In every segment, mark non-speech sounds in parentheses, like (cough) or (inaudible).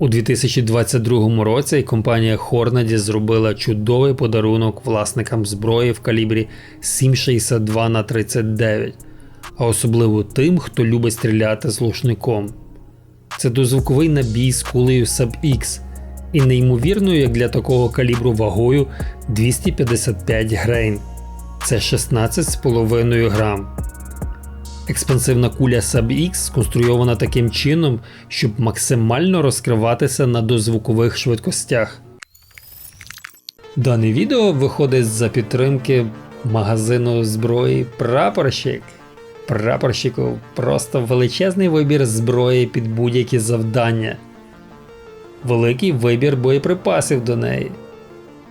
У 2022 році компанія Hornady зробила чудовий подарунок власникам зброї в калібрі 7,62 на 39, а особливо тим, хто любить стріляти з лушником. Це дозвуковий набій з кулею Sub-X і неймовірною, як для такого калібру вагою 255 грейн. Це 16,5 грам. Експансивна куля Sub-X сконструйована таким чином, щоб максимально розкриватися на дозвукових швидкостях. Дане відео виходить за підтримки магазину зброї Прапорщик. Прапорщику просто величезний вибір зброї під будь-які завдання, великий вибір боєприпасів до неї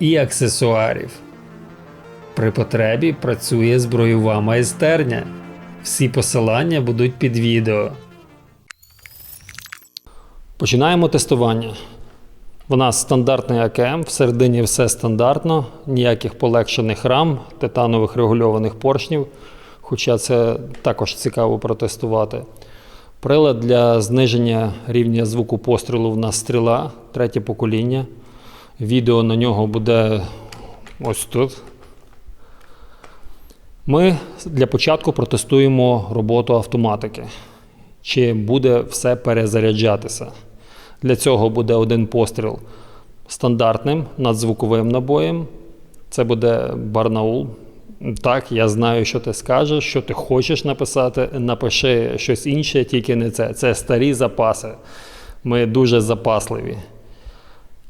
і аксесуарів. При потребі працює зброєва майстерня. Всі посилання будуть під відео. Починаємо тестування. У нас стандартний АКМ, всередині все стандартно, ніяких полегшених рам, титанових регульованих поршнів, хоча це також цікаво протестувати. Прилад для зниження рівня звуку пострілу в нас стріла, третє покоління. Відео на нього буде ось тут. Ми для початку протестуємо роботу автоматики, чи буде все перезаряджатися. Для цього буде один постріл стандартним надзвуковим набоєм. Це буде Барнаул. Так, я знаю, що ти скажеш, що ти хочеш написати. Напиши щось інше, тільки не це. Це старі запаси. Ми дуже запасливі.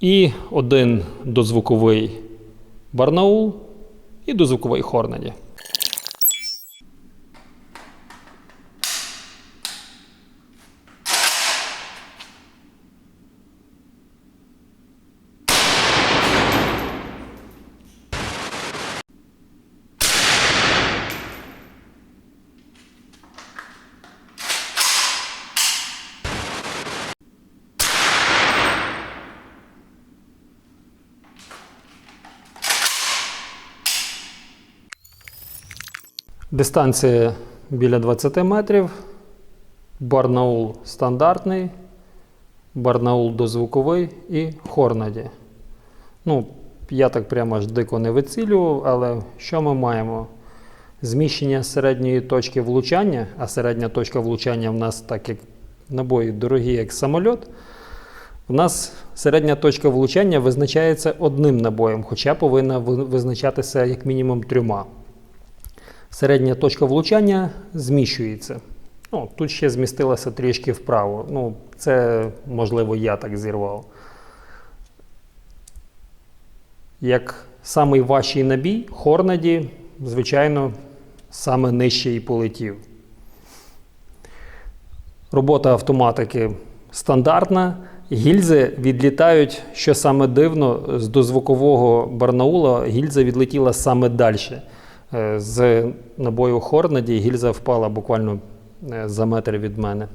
І один дозвуковий Барнаул і дозвуковий Хорнеді. Дистанція біля 20 метрів. Барнаул стандартний, барнаул дозвуковий і хорнаді. Ну, я так прямо аж дико не вицілював, але що ми маємо? Зміщення середньої точки влучання, а середня точка влучання в нас, так як набої дорогі, як самольот. У нас середня точка влучання визначається одним набоєм, хоча повинна визначатися як мінімум трьома. Середня точка влучання зміщується. Ну, Тут ще змістилася трішки вправо. Ну, Це, можливо, я так зірвав. Як самий важчий набій, Хорнаді, звичайно, саме нижче і полетів. Робота автоматики стандартна. Гільзи відлітають, що саме дивно, з дозвукового барнаула гільза відлетіла саме далі. Е, з набою Хорнаді гільза впала буквально е, за метр від мене.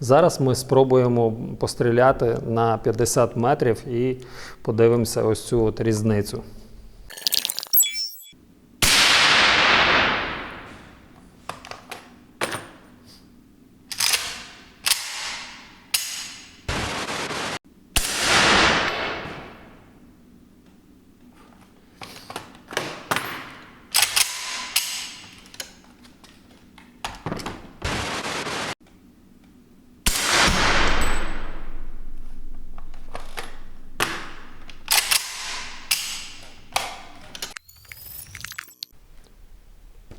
Зараз ми спробуємо постріляти на 50 метрів і подивимося ось цю от різницю.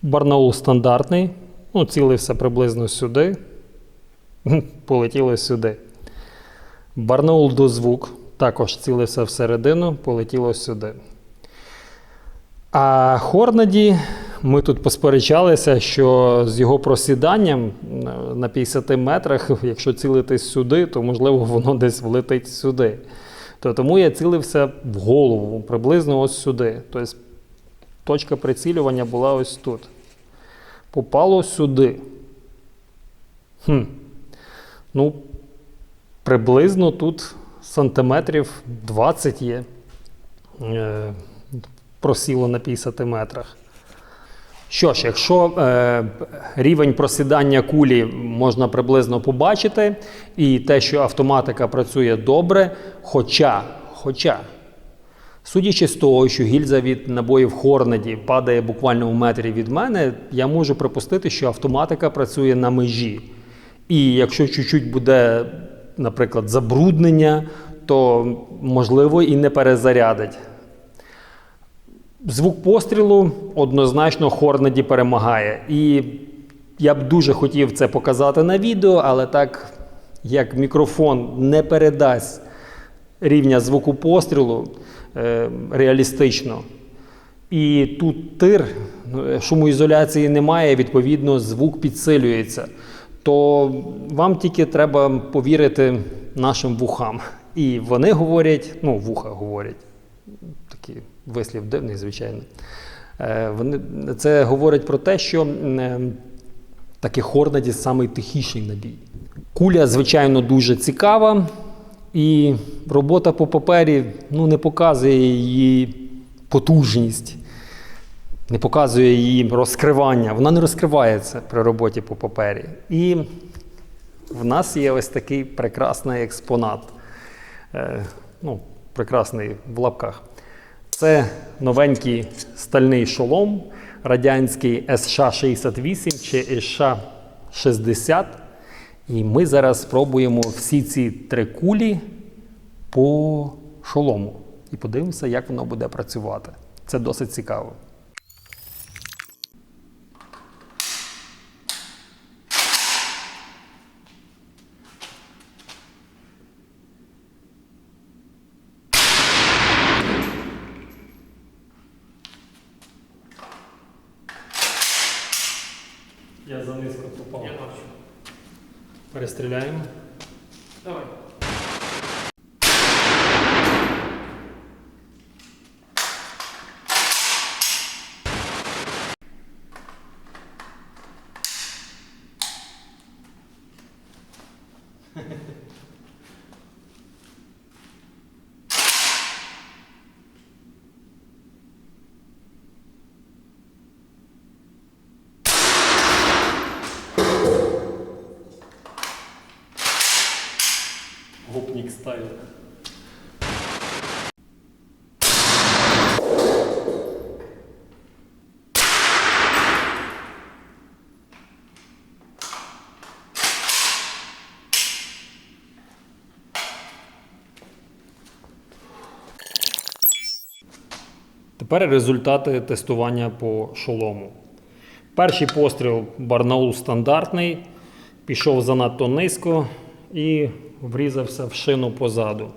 Барнаул стандартний. Ну, Цілився приблизно сюди. (laughs) Полетіло сюди. Барнаул до звук. Також цілився всередину, полетіло сюди. А Хорнаді ми тут посперечалися, що з його просіданням на 50 метрах, якщо цілитись сюди, то можливо воно десь влетить сюди. То Тому я цілився в голову, приблизно ось сюди. Тобто точка прицілювання була ось тут попало сюди. Хм. Ну, приблизно тут сантиметрів 20 є. Е, просіло на 50 метрах. Що ж, якщо е, рівень просідання кулі можна приблизно побачити, і те, що автоматика працює добре, хоча, хоча, судячи з того, що гільза від набоїв Хорнеді падає буквально в метрі від мене, я можу припустити, що автоматика працює на межі. І якщо чуть-чуть буде, наприклад, забруднення, то можливо і не перезарядить. Звук пострілу однозначно Хорнеді перемагає. І я б дуже хотів це показати на відео, але так як мікрофон не передасть рівня звуку пострілу е, реалістично. І тут тир, е, шумоізоляції немає, відповідно, звук підсилюється. То вам тільки треба повірити нашим вухам. І вони говорять, ну, вуха говорять, такий вислів дивний, звичайно. Е, Вони, це говорить про те, що е, таки Хорнеді самий тихіший набій. Куля, звичайно, дуже цікава, і робота по папері ну, не показує її потужність, не показує її розкривання. Вона не розкривається при роботі по папері. І в нас є ось такий прекрасний експонат. Е, ну, прекрасний в лапках. Це новенький стальний шолом, радянський СШ-68 чи СШ-60. І ми зараз спробуємо всі ці три кулі по шолому. І подивимося, як воно буде працювати. Це досить цікаво. Я занизько попав. Я бачу. Перестріляємо. Давай. Гопнік стайл. Тепер результати тестування по шолому. Перший постріл Барнаул стандартний, пішов занадто низько і врізався в шину позаду.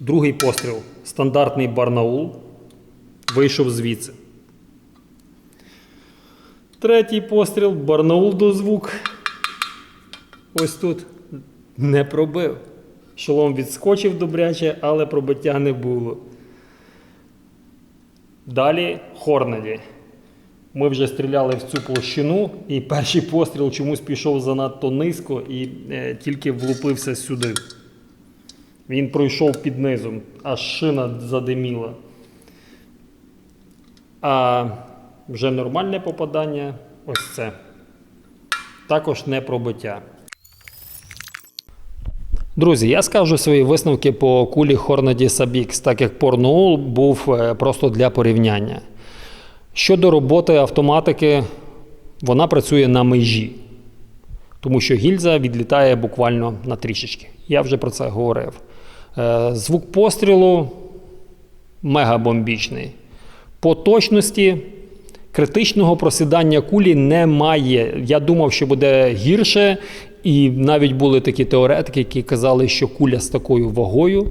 Другий постріл стандартний Барнаул, вийшов звідси. Третій постріл Барнаул до звук. Ось тут не пробив. Шолом відскочив добряче, але пробиття не було. Далі Хорнеді. Ми вже стріляли в цю площину, і перший постріл чомусь пішов занадто низько і е, тільки влупився сюди. Він пройшов під низом, аж шина задиміла. А вже нормальне попадання ось це. Також не пробиття. Друзі, я скажу свої висновки по кулі Hornady Sabix, так як Pornoul був е, просто для порівняння. Щодо роботи автоматики, вона працює на межі, тому що гільза відлітає буквально на трішечки. Я вже про це говорив. Е, Звук пострілу мегабомбічний. По точності критичного просідання кулі немає. Я думав, що буде гірше, і навіть були такі теоретики, які казали, що куля з такою вагою,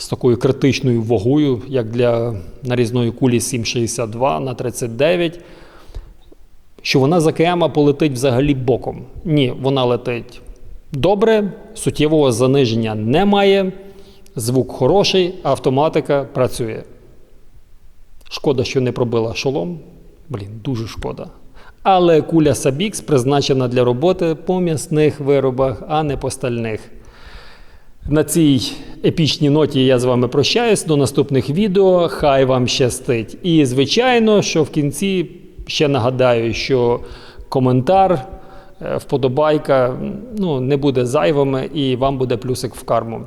з такою критичною вагою, як для нарізної кулі 7,62 на 39, що вона за КМ полетить взагалі боком. Ні, вона летить добре, суттєвого заниження немає, звук хороший, автоматика працює. Шкода, що не пробила шолом. Блін, дуже шкода. Але куля Сабікс призначена для роботи по м'ясних виробах, а не по стальних. На цій епічній ноті я з вами прощаюсь. До наступних відео. Хай вам щастить. І звичайно, що в кінці ще нагадаю, що коментар, е, вподобайка ну, не буде зайвими і вам буде плюсик в карму.